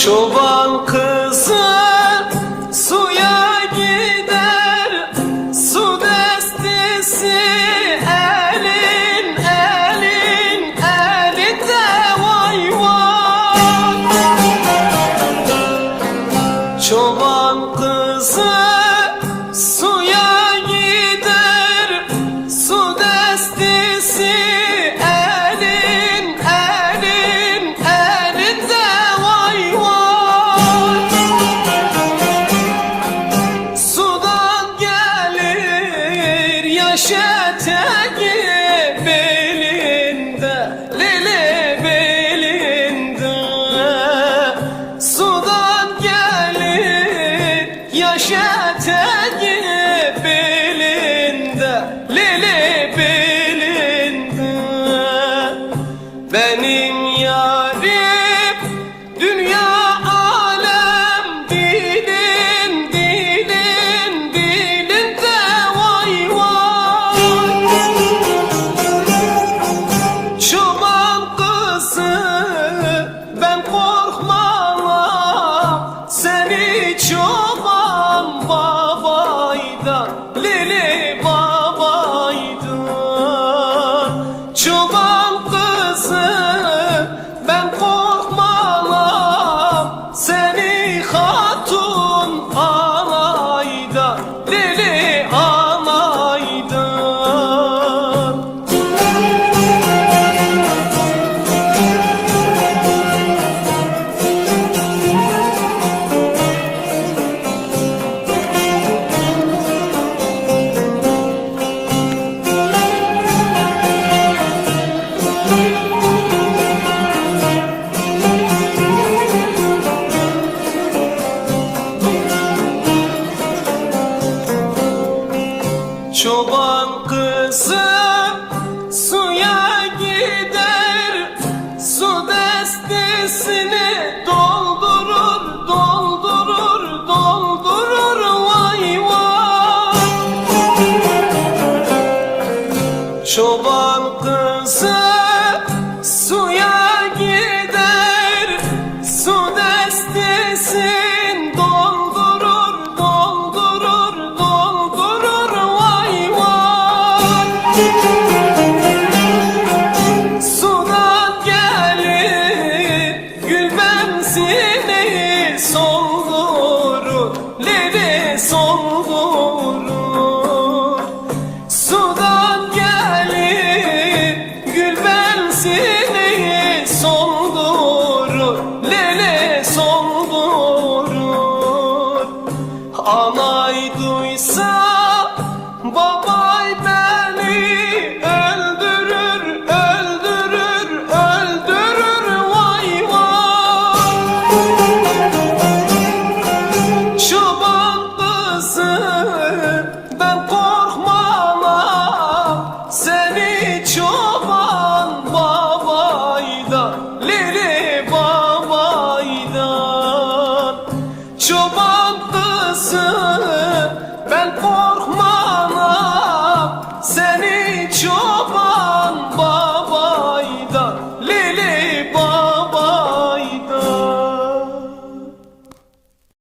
Shobha yaş eteği belinde Lili belinde. Sudan gelir yaş eteği belinde Lili Çoban kızı çoban kızı ben korkmam